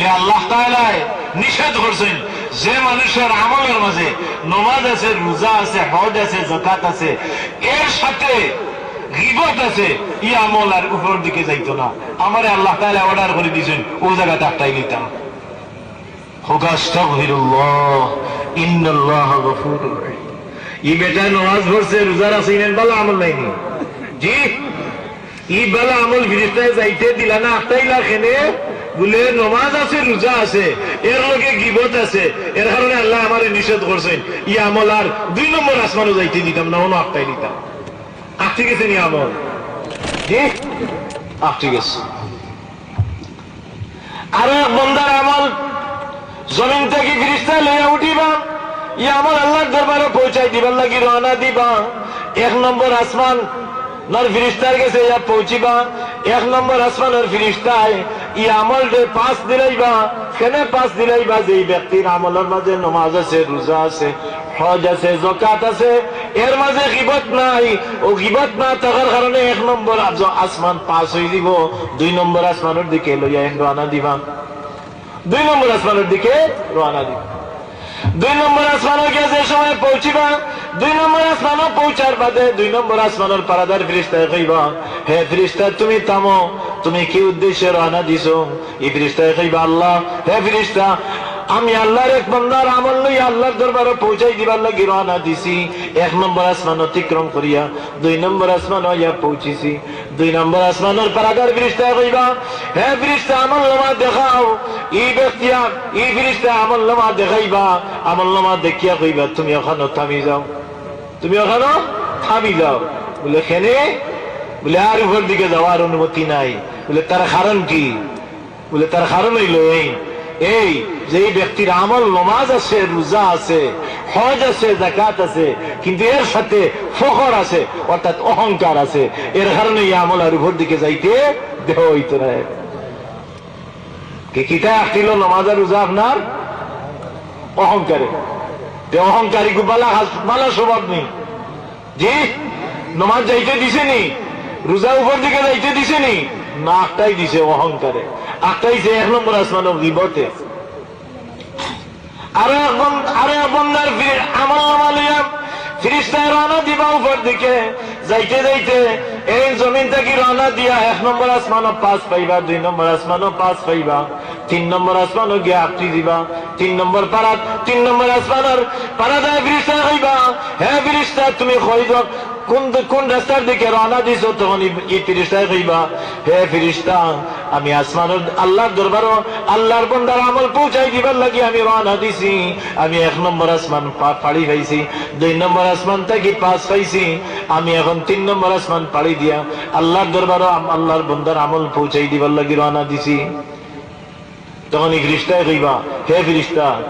আল্লাহ নিষেধ করছেন, যে মানুষের আমলের মাঝে নমাজ আছে, রোজা আছে, হজ আছে জাকাত আছে, এর সাথে গিবত আছে, ই আমল আর উপর দিকে যাইতো না। আমারে আল্লাহ তাআলা অর্ডার করে দিয়েছেন, ও জায়গাতে আটটাই নিতাম আমল নাইনি। ফিরিস্তায় যাইতে দিলা না আটটাইলা খেনে বলে নমাজ আছে রোজা আছে এর লগে গিবত আছে। এর কারণে আল্লাহ আমারে নিষেধ করছেন ই আমল আর দুই নম্বর আসমানও যাইতে দিতাম না অন্য আটটাই দিতাম আট ঠিক আছে নি আমল? আট ঠিক আছে। আরও বন্দার আমল, জমিন থেকে ফিরিস্তা লইয়া উঠিবা ই আমার আল্লাহর দরবারে পৌঁছাই দিবার লাগি রওনা দিবা। এক নম্বর আসমান নর ফিরিস্তার কাছে পৌঁছিবা। এক নম্বর আসমানের ফিরিস্তায় ই আমল দে পাঁচ দিলাইবা, কেনে পাঁচ দিলাইবা? যে ব্যক্তির আমলের মাঝে নমাজ আছে, রোজা আছে, হজ আছে জকাত আছে, এর মাঝে গিবত নাই। ও গিবত না থাকার কারণে এক নম্বর আসমান পাস হয়ে দিব, দুই নম্বর আসমানের দিকে লইয়া রওনা দিবা। দুই নম্বর আসমানের দিকে রওনা দিবা। দুই নম্বর আসমানও গিয়ে যে সময় পৌঁছিবা, দুই নম্বর আসমানও পৌঁছার বাদে দুই নম্বর আসমানের পারাদার ফিরিস্তায় কইবা, হে ফিরিস্তা তুমি থামো তুমি কি উদ্দেশ্যে রওনা দিছো? ফিরিস্তায় কইবা আল্লাহ? হে ফিরিস্তা আমি আল্লাহর এক বন্দার আমল লই আল্লাহর দরবারে পৌঁছাই দিবার লাগি রওনা দিছি। এক নম্বর আসমান অতিক্রম করিয়া, দুই নম্বর আসমান হইয়া পৌঁছিছি। দুই নম্বর আসমানের পারাদার ফিরিস্তায় কইবা হে ফিরিস্তা আমল নামা দেখাও। ই ব্যক্তিয়া ই ফিরিস্তা আমল নামা দেখাইবা আমল নামা দেখিয়া কইবা তুমি ওখানে থামি যাও। তুমি ওখানে থামি যাও। বলে খেনে বলে, আর উপর দিকে যাওয়ার অনুমতি নাই। বলে, তার কারণ কি? বলে, তার কারণ হইল এই এই যে ব্যক্তির আমল নমাজ আছে, রোজা আছে, হজ আছে জাকাত আছে, কিন্তু এর সাথে ফখর আছে, অর্থাৎ অহংকার আছে, এর কারণে এই আমল আর উপর দিকে যাইতে দেহ হইতো না কি কিতা আসছিল নমাজ আর রোজা আপনার? অহংকারে। অহংকারী বালা বালা স্বভাব নেই। জি, নমাজ যাইতে দিছে নি? রোজা উপর দিকে যাইতে দিছে নি? না আটটাই দিছে অহংকারে। আটটাইছে এক নম্বর আসমান বিপদে আরও এক বন- আরও বন্দার আমল নামা ফিরিস্তায় রওনা দিবা উপর দিকে। যাইতে যাইতে এই জমিন থেকে রওনা দিয়া এক নম্বর আসমানও পাস পাইবা, দুই নম্বর আসমানও পাস পাইবা, তিন নম্বর আসমানও গিয়া আপনি দিবা, তিন নম্বর পারাত তিন নম্বর আসমানের পারাদায় ফিরিস্তা হইবা হ্যাঁ ফিরিস্তা, তুমি কইদ কোন কোন রাস্তার দিকে রওনা দিছো, তখন ই- ই ফিরিস্তায় কইবা, হে ফিরিস্তা, আমি আসমানের আল্লাহর দরবারও আল্লাহর বন্দার আমল পৌঁছাই দিবার লাগি, আমি রওনা দিছি। আমি এক নম্বর আসমান পাড়ি পাইছি, দুই নম্বর আসমান থেকে পাঁচ পাইছি, আমি এখন তিন নম্বর আসমান পাড়ি দিয়া আল্লাহর দরবারও আল্লাহর বন্দার আমল পৌঁছাই দিবার লাগি রওনা দিছি। তখন এই ফিরিস্তায় কইবা, হে ফিরিস্তা